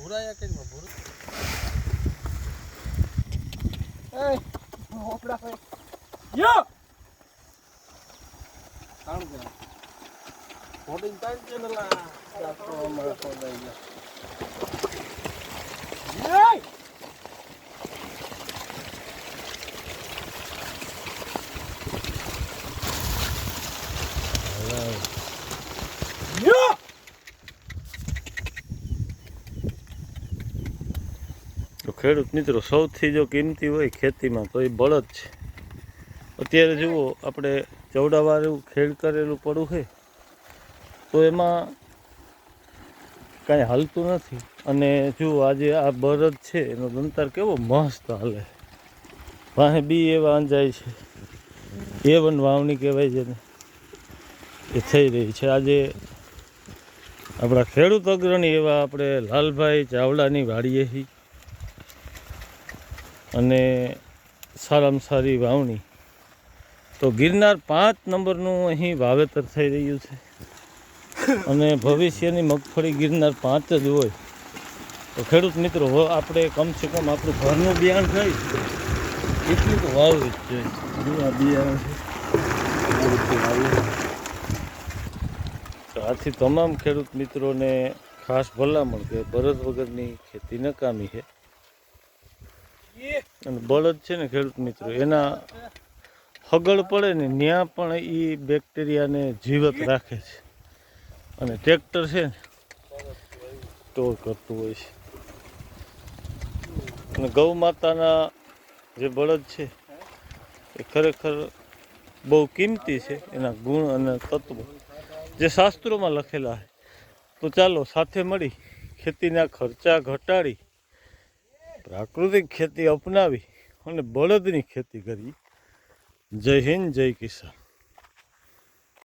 ભૂરાયા કઈ ભૂરું યો તાણ કે હોડિંગ તાણ કે નલા તો અમારા ખોદાઈ ગયા એય યો તો ખેડૂત મિત્રો, સૌથી જો કિંમતી હોય ખેતીમાં તો એ બળદ છે. અત્યારે જુઓ, આપણે ચૌડાવાળું ખેડ કરેલું પડું છે. તો એમાં કાંઈ હાલતું નથી. અને જુઓ, આજે આ બળદ છે, એનો દંતાર કેવો મસ્ત હાલે. વાહે બી એવા અંજાય છે. એ વન વાવણી કહેવાય છે ને એ થઈ રહી છે. આજે આપણા ખેડૂત અગ્રણી એવા આપણે લાલભાઈ ચાવડાની વાડીએ અને સારામાં સારી વાવણી. તો ગિરનાર પાંચ નંબરનું અહીં વાવેતર થઈ રહ્યું છે. અને ભવિષ્યની મગફળી ગિરનાર પાંચ જ હોય. તો ખેડૂત મિત્રો આપણે કમસે કમ આપણું ઘરનું બિયાણ થાય એટલું તો વાવવું જ જોઈએ. આ બિયારણ છે. આથી તમામ ખેડૂત મિત્રોને ખાસ ભલામણ કે બળદ વગરની ખેતી નકામી છે. અને બળદ છે ને ખેડૂત મિત્રો, એના હગળ પડે ને ત્યાં પણ એ બેક્ટેરિયાને જીવત રાખે છે. અને ટ્રેક્ટર છે ને સ્ટોર કરતું હોય છે. અને ગૌ માતાના જે બળદ છે, એ ખરેખર બહુ કિંમતી છે, એના ગુણ અને તત્વો. જે શાસ્ત્રોમાં લખેલા છે. તો ચાલો, સાથે મળી ખેતીના ખર્ચા ઘટાડી પ્રાકૃતિક ખેતી અપનાવી અને બળદની ખેતી કરી જય હિન્દ જય કિસાન